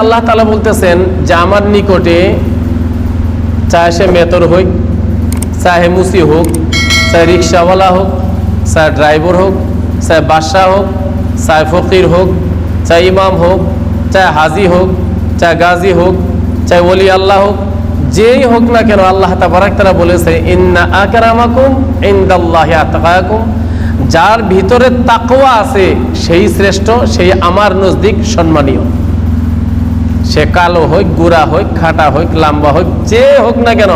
আল্লাহ তালা বলতেছেন যে, আমার নিকটে চাহে সে মেতর হোক চাহে মুসি হোক চাহে রিক্সাওয়ালা হোক চাহে ড্রাইভার হোক চাহে বাদশাহ হোক চাহে ফকির হোক চাহে ইমাম হোক চাহে হাজি হোক চাহে গাজী হোক চাহে ওলি আল্লাহ হোক, যেই হোক না কেন আল্লাহ তাবারাক তারা বলেছে, ইন্না আকরামাকুম ইন্দাল্লাহ আতকাকুম যার ভিতরে তাকওয়া আছে, সেই শ্রেষ্ঠ, সেই আমার নজদিক সম্মানীয়। সে কালো হোক, গুড়া হোক, খাটা হোক, লম্বা হোক, যে হোক না কেন,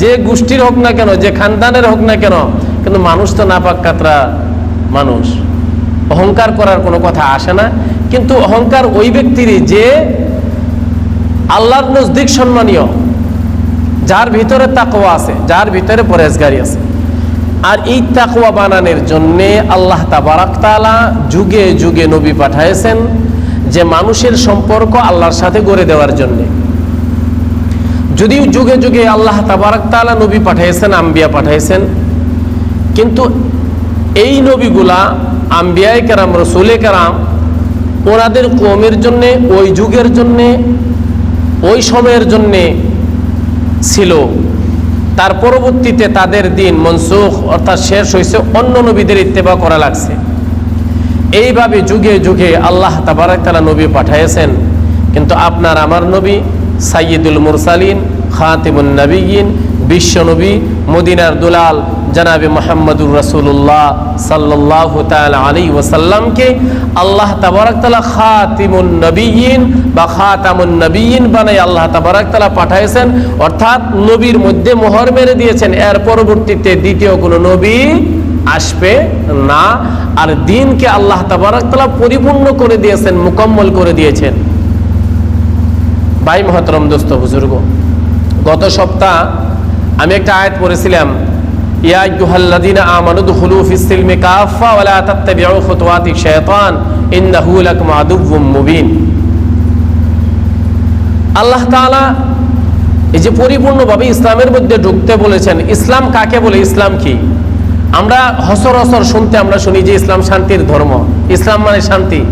যে গোষ্ঠীর হোক না কেন, যে খানদানের হোক না কেন, কিন্তু মানুষ তো নাপাক কাতরা মানুষ। অহংকার করার কোনো কথা আসে না, কিন্তু অহংকার ওই ব্যক্তিরই যে আল্লাহর নজদিক সম্মানীয়, যার ভিতরে তাকওয়া আছে, যার ভিতরে পরেজগারি আছে। আর এই তাকওয়া বানানোর জন্যে আল্লাহ তাবারাক তাআলা যুগে যুগে নবী পাঠাইছেন যে মানুষের সম্পর্ক আল্লাহর সাথে গড়ে দেওয়ার জন্য। যদিও যুগে যুগে আল্লাহ তাবারাক তাআলা নবী পাঠাইছেন, আম্বিয়া পাঠাইছেন, কিন্তু এই নবীগুলা আম্বিয়ায় কেরাম, রসুলে কেরাম, ওনাদের কমের জন্যে, ওই যুগের জন্যে, ওই সময়ের জন্যে ছিল। তার পরবর্তীতে তাদের দিন মনসুখ অর্থাৎ শেষ হয়েছে অন্য নবীদের ইত্তেবা করা লাগছে। এইভাবে যুগে যুগে আল্লাহ তাবারাক তালা নবী পাঠাইছেন কিন্তু আপনার আমার নবী সাইয়দুল মুরসালিন, খাতিমুন নবীন বিশ্ব নবী, মদিনার দুলাল জানাবি মোহাম্মদুর রসুল্লাহ সাল্লাহ আলী ওসাল্লামকে আল্লাহ তাবারাক তালা খাতিমুন নবীন বা খাতামুন নবীন বানাই আল্লাহ তাবারাক তালা পাঠাইছেন অর্থাৎ নবীর মধ্যে মোহর মেরে দিয়েছেন। এর পরবর্তীতে দ্বিতীয় কোনো নবী আসবে না, আর দিনকে আল্লাহ তাবারাকতালা পরিপূর্ণ করে দিয়েছেন, মুকম্মল করে দিয়েছেন। ভাই মহতরম দোস্ত, বুজুর্গ, গত সপ্তাহ আমি একটা আয়াত পড়েছিলাম আইয়ুহাল্লাযীনা আমানু দুখুলু ফিস সিলমি কাফা ওয়া লা তাত্তাবিউ খুতুওয়াতি শাইতান, ইন্নাহু লাকুম আদুউম মুবিন। আল্লাহ তাআলা এই যে পরিপূর্ণভাবে ইসলামের মধ্যে ঢুকতে বলেছেন, ইসলাম কাকে বলে? ইসলাম কি? আমরা হসর হসর শুনতে আমরা শুনি যে ইসলাম শান্তির ধর্ম। ইসলাম মানে শান্তি?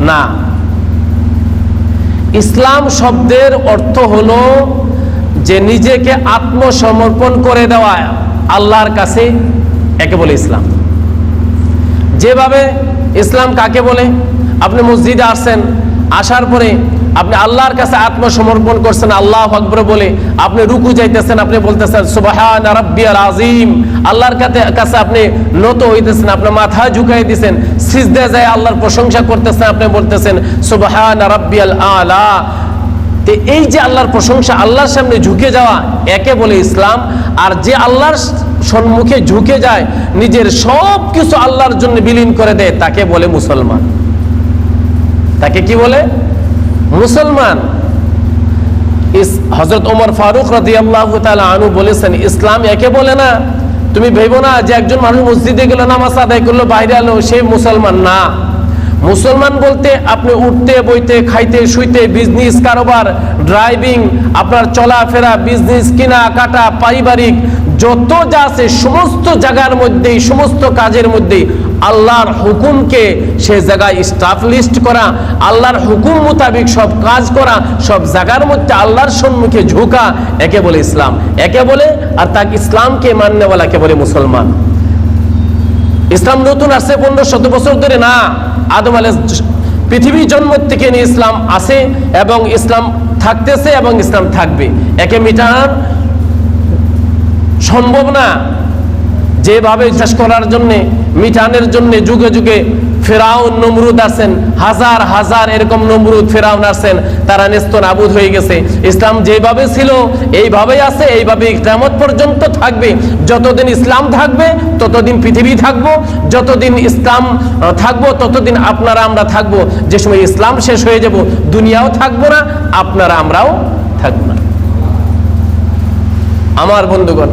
না। ইসলাম শব্দের অর্থ হলো যে নিজেকে আত্মসমর্পণ করে দেওয়া আল্লাহর কাছে, একে বলে ইসলাম। যেভাবে ইসলাম কাকে বলে? আপনি মসজিদে আসছেন, আসার পরে আপনি আল্লাহর কাছে আত্মসমর্পণ করছেন, আল্লাহ আকবর বলে আপনি রুকু যাইতেছেন, আপনি বলতেছেন, সুবাহান রাব্বিয়াল আজিম আল্লাহর কাছে আপনি নত হইতেছেন, আপনার মাথা ঝুঁকাই দিছেন, সিজদে যায় আল্লাহর প্রশংসা করতেছেন, আপনি বলতেছেন, সুবাহান রাব্বিয়াল আলা। তো এই যে আল্লাহর প্রশংসা আল্লাহর সামনে ঝুঁকে যাওয়া, একে বলে ইসলাম। আর যে আল্লাহর সম্মুখে ঝুঁকে যায়, নিজের সব কিছু আল্লাহর জন্য বিলীন করে দেয়, তাকে বলে মুসলমান। তাকে কি বলে? মুসলমান। হজরত ওমর ফারুক রাজি আল্লাহ আনু বলেছেন, ইসলাম একে বলে না। তুমি ভেবো না যে একজন মানুষ মসজিদে গেল, নামাজ আদায় করল, বাইরে আলো সে মুসলমান না। মুসলমান বলতে আপনি উঠতে, বইতে, খাইতে, শুইতে বিজনেস কারোবার ড্রাইভিং আপনার চলাফেরা বিজনেস কেনা কাটা পারিবারিক যত যা আছে সমস্ত জায়গার মধ্যেই, সমস্ত কাজের মধ্যে আল্লাহর হুকুমকে সে জায়গায় স্টাবলিশড করা, আল্লাহর হুকুম মোতাবিক সব কাজ করা, সব জায়গার মধ্যে আল্লাহর সম্মুখে ঝোঁকা, একে বলে ইসলাম। একে বলে, আর তাকে ইসলামকে মান্যওয়ালাকে বলে মুসলমান। ইসলাম নতুন আসছে পনেরো শত বছর ধরে, না। আদম আলাহ পৃথিবীর জন্ম থেকে নিয়ে ইসলাম আসে এবং ইসলাম থাকতেছে এবং ইসলাম থাকবে। একে মিটার সম্ভব না। যেভাবে শেষ করার জন্যে, মিটানের জন্যে যুগে যুগে ফেরাউন, নমরুদ আছেন, হাজার হাজার এরকম নমরুদ ফেরাউন আছেন, তারা নেস্ত নাবুদ হয়ে গেছে। ইসলাম যেভাবে ছিল, এইভাবেই আছে এইভাবে ইসলামত পর্যন্ত থাকবে। যতদিন ইসলাম থাকবে, ততদিন পৃথিবী থাকব, যতদিন ইসলাম থাকব, ততদিন আপনারা আমরা থাকব। যে সময় ইসলাম শেষ হয়ে যাব, দুনিয়াও থাকব না, আপনারা আমরাও থাকব না। আমার বন্ধুগণ